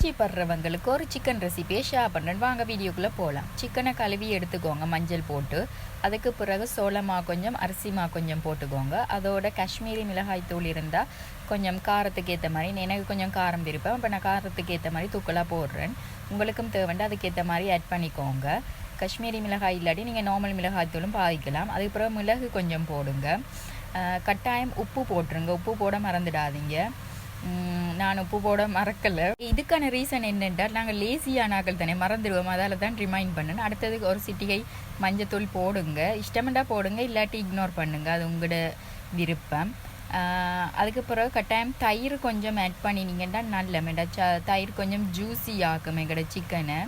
பிரிஞ்சி படுறவங்களுக்கு ஒரு சிக்கன் ரெசிபியை ஷேர் பண்ணுறேன் வாங்க வீடியோக்குள்ளே போகலாம் சிக்கனை கழுவி எடுத்துக்கோங்க மஞ்சள் போட்டு. அதுக்கு பிறகு சோளமா கொஞ்சம் அரிசிமா கொஞ்சம் போட்டுக்கோங்க. அதோட காஷ்மீரி மிளகாய் தூள் இருந்தால் கொஞ்சம் காரத்துக்கு ஏற்ற மாதிரி எனக்கு கொஞ்சம் காரம் விருப்பம் இப்போ நான் காரத்துக்கு ஏற்ற மாதிரி தூக்கலாக போடுறேன். உங்களுக்கும் தேவைண்டா அதுக்கேற்ற மாதிரி ஆட் பண்ணிக்கோங்க. காஷ்மீரி மிளகாய் இல்லாட்டி நீங்கள் நார்மல் மிளகாய் தூளும் பாதிக்கலாம். அதுக்கு பிறகு மிளகு கொஞ்சம் போடுங்க. கட்டாயம் உப்பு போட்டுருங்க. உப்பு போட மறந்துடாதீங்க. நான் உப்பு போட மறக்கலை. இதுக்கான ரீசன் என்னென்றால் நாங்கள் லேசியானாக்கள் தானே மறந்துடுவோம். அதால் தான் ரிமைண்ட் பண்ணணும் அடுத்தது ஒரு சிட்டிகை மஞ்சத்தூள் போடுங்க. இஷ்டமெண்டா போடுங்க இல்லாட்டி இக்னோர் பண்ணுங்க. அது உங்களோட விருப்பம். அதுக்கு பிறகு கட்டாயம் தயிர் கொஞ்சம் ஆட் பண்ணினீங்கன்னா நல்ல. மேடா ச தயிர் கொஞ்சம் ஜூஸி ஆக்கும் எங்களோட சிக்கனை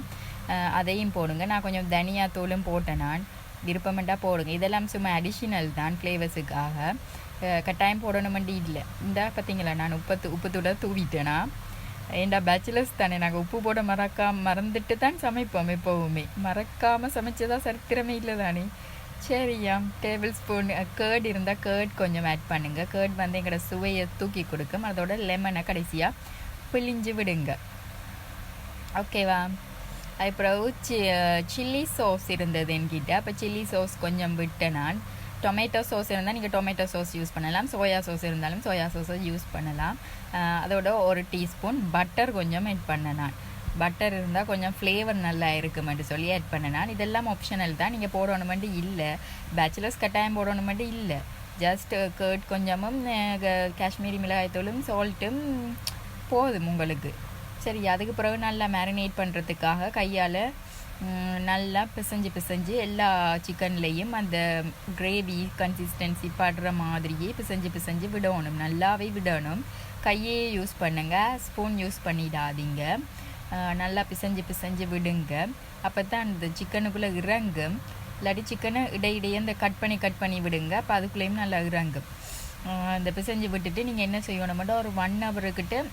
அதையும் போடுங்க. நான் கொஞ்சம் தனியா தூளும் போட்டேன் நான். விருப்பமெண்டா போடுங்க. இதெல்லாம் சும்மா அடிஷ்னல் தான் ஃப்ளேவர்ஸுக்காக கட்டாயம் போடணுமெண்டி இல்லை. இந்தா பார்த்தீங்களா நான் உப்பத்து உப்பத்தோட தூவிட்டேனா? ஏண்டா பேச்சுலர்ஸ் தானே நாங்கள் உப்பு போட மறக்காம மறந்துட்டு தான் சமைப்போம் எப்போவுமே. மறக்காமல் சமைச்சதா சரித்திரமே இல்லை தானே. சரியா டேபிள் ஸ்பூன் கேர்ட் இருந்தால் கேர்ட் கொஞ்சம் ஆட் பண்ணுங்கள் கேர்ட் வந்து எங்களோட சுவையை தூக்கி கொடுக்கும். அதோட லெமனை கடைசியாக பிழிஞ்சு விடுங்க. ஓகேவா அப்புறம் சி சில்லி சாஸ் இருந்தது என்கிட்ட. அப்போ சில்லி சாஸ் கொஞ்சம் விட்டேன் நான். டொமேட்டோ சோஸ் இருந்தால் நீங்கள் டொமேட்டோ சோஸ் யூஸ் பண்ணலாம். சோயா சோஸ் இருந்தாலும் சோயா சோஸை யூஸ் பண்ணலாம். அதோட ஒரு டீஸ்பூன் பட்டர் கொஞ்சம் ஆட் பண்ணலாம். நான் பட்டர் இருந்தால் கொஞ்சம் ஃப்ளேவர் நல்லா இருக்குமென்று சொல்லி ஆட் பண்ணலாம். நான் இதெல்லாம் ஆப்ஷனல் தான். நீங்கள் போடணுமெண்டு இல்லை. பேச்சுலர்ஸ் கட்டாயம் போடணுமெண்டு இல்லை. ஜஸ்ட் கேர்ட் கொஞ்சமும் க- காஷ்மீரி மிளகாய்த்தூளும் சால்ட்டும் போதும் உங்களுக்கு. சரி அதுக்கு பிறகு நல்லா மேரினேட் பண்ணுறதுக்காக கையால் நல்லா பிசைஞ்சு பிசைஞ்சு எல்லா சிக்கன்லேயும் அந்த கிரேவி கன்சிஸ்டன்சி படுற மாதிரியே பிசைஞ்சு பிசைஞ்சு விடணும். நல்லாவே விடணும். கையே யூஸ் பண்ணுங்கள் ஸ்பூன் யூஸ் பண்ணிடாதீங்க. நல்லா பிசைஞ்சு பிசைஞ்சு விடுங்க. அப்போ தான் அந்த சிக்கனுக்குள்ளே இறங்கும். இல்லாட்டி சிக்கனை இடையிடையே அந்த கட் பண்ணி கட் பண்ணி விடுங்க. அப்போ அதுக்குள்ளேயும் நல்லா இறங்கும். அந்த பிசைஞ்சு விட்டுட்டு நீங்கள் என்ன செய்யணும்னா ஒரு ஒன் ஹவருக்கிட்ட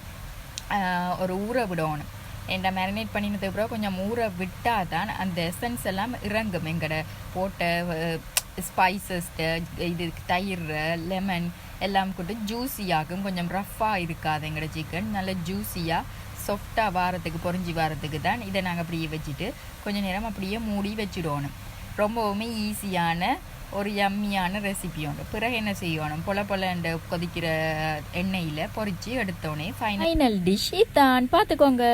ஒரு ஊற விடணும். ஏன்டா மேரினேட் பண்ணினதுக்கு அப்புறம் கொஞ்சம் ஊற விட்டால் தான் அந்த எசன்ஸ் எல்லாம் இறங்கும். எங்கட போட்ட ஸ்பைசஸ்ட்டு இது தயிர் லெமன் எல்லாம் போட்டு ஜூஸியாகும் கொஞ்சம் ரஃப்பாக இருக்காது எங்களோட சிக்கன் நல்ல ஜூஸியாக சாஃப்டாக வாரத்துக்கு பொறிஞ்சி வாரத்துக்கு தான் இதை நாங்கள் அப்படியே வச்சுட்டு கொஞ்ச நேரம் அப்படியே மூடி வச்சுடணும். ரொம்பவுமே ஈஸியான ஒரு எம்மியான ரெசிபி ஒன்று பிறகு என்ன செய்யணும்? பொல பொலண்டு கொதிக்கிற எண்ணெயில் பொறிச்சு எடுத்தோடனே ஃபைனல் டிஷ் தான் பார்த்துக்கோங்க.